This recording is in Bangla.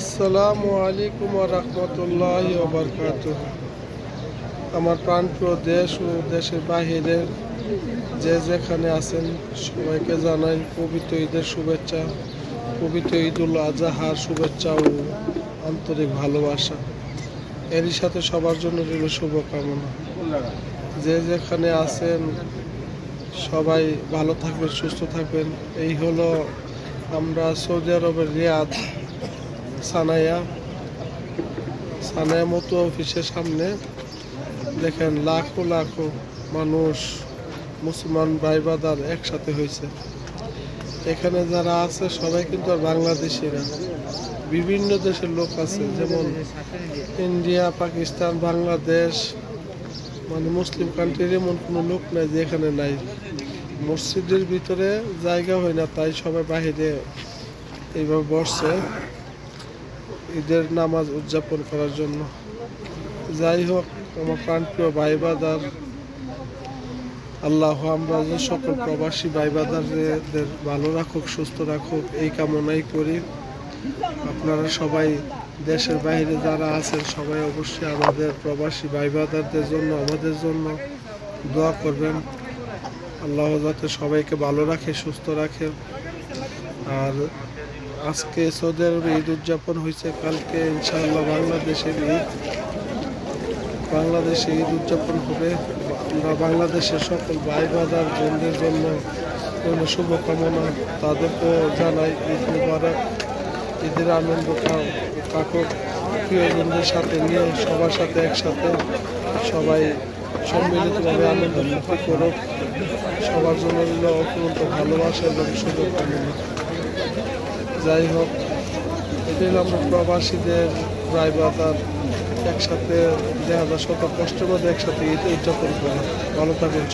আসসালামু আলাইকুম রহমতুল্লাহ বরকাত আমার প্রাণপ্রিয় দেশ ও দেশের বাহিরের যে যেখানে আছেন, সবাইকে জানাই পবিত্র ঈদের শুভেচ্ছা, পবিত্র ঈদুল আজহার শুভেচ্ছা ও আন্তরিক ভালোবাসা। এরই সাথে সবার জন্য রইল শুভকামনা। যে যেখানে আছেন, সবাই ভালো থাকবেন, সুস্থ থাকবেন। এই হলো আমরা সৌদি আরবের রিয়াদ। সানায়া সানায়া মতো অফিসের সামনে দেখেন লাখো লাখো মানুষ, মুসলমান ভাই বাদার একসাথে হয়েছে। এখানে যারা আছে সবাই কিন্তু আর বাংলাদেশিরা। বিভিন্ন দেশের লোক আছে, যেমন ইন্ডিয়া, পাকিস্তান, বাংলাদেশ মানে মুসলিম কান্ট্রির এমন কোনো লোক নাই যে এখানে নাই। মসজিদের ভিতরে জায়গা হয় না, তাই সবাই বাহিরে এইভাবে বসছে। ঈদের নামাজ উদযাপন করার জন্য। যাই হোক, আমার প্রাণপ্রিয় ভাইবাদার, আল্লাহ আমরা সকল প্রবাসী ভাইবাদারদের ভালো রাখুক, সুস্থ রাখুক, এই কামনাই করি। আপনারা সবাই দেশের বাইরে যারা আছেন, সবাই অবশ্যই আমাদের প্রবাসী ভাইবাদারদের জন্য, আমাদের জন্য দোয়া করবেন। আল্লাহ যাতে সবাইকে ভালো রাখে, সুস্থ রাখে। আর আজকে সৌদি আরবে ঈদ উদযাপন হয়েছে, কালকে ইনশাআল্লাহ বাংলাদেশের ঈদ। বাংলাদেশে ঈদ উদযাপন হবে। আমরা বাংলাদেশের সকল ভাই বাজার বোনদের জন্য জন্য শুভকামনা। তাদেরকে জানাই ঈদ মুবারক, ঈদের আনন্দ কাকুক, প্রিয়জনদের সাথে নিয়ে সবার সাথে একসাথে সবাই সম্মিলিতভাবে আনন্দ ফুর্তি করুক। সবার জন্য অত্যন্ত ভালোবাসা এবং শুভকামনা যাই হোক, এটাই প্রবাসীদের রায় বাজার একসাথে দেখা যায়। শত কষ্ট করে একসাথে উদযাপন করা ভালো থাকবেন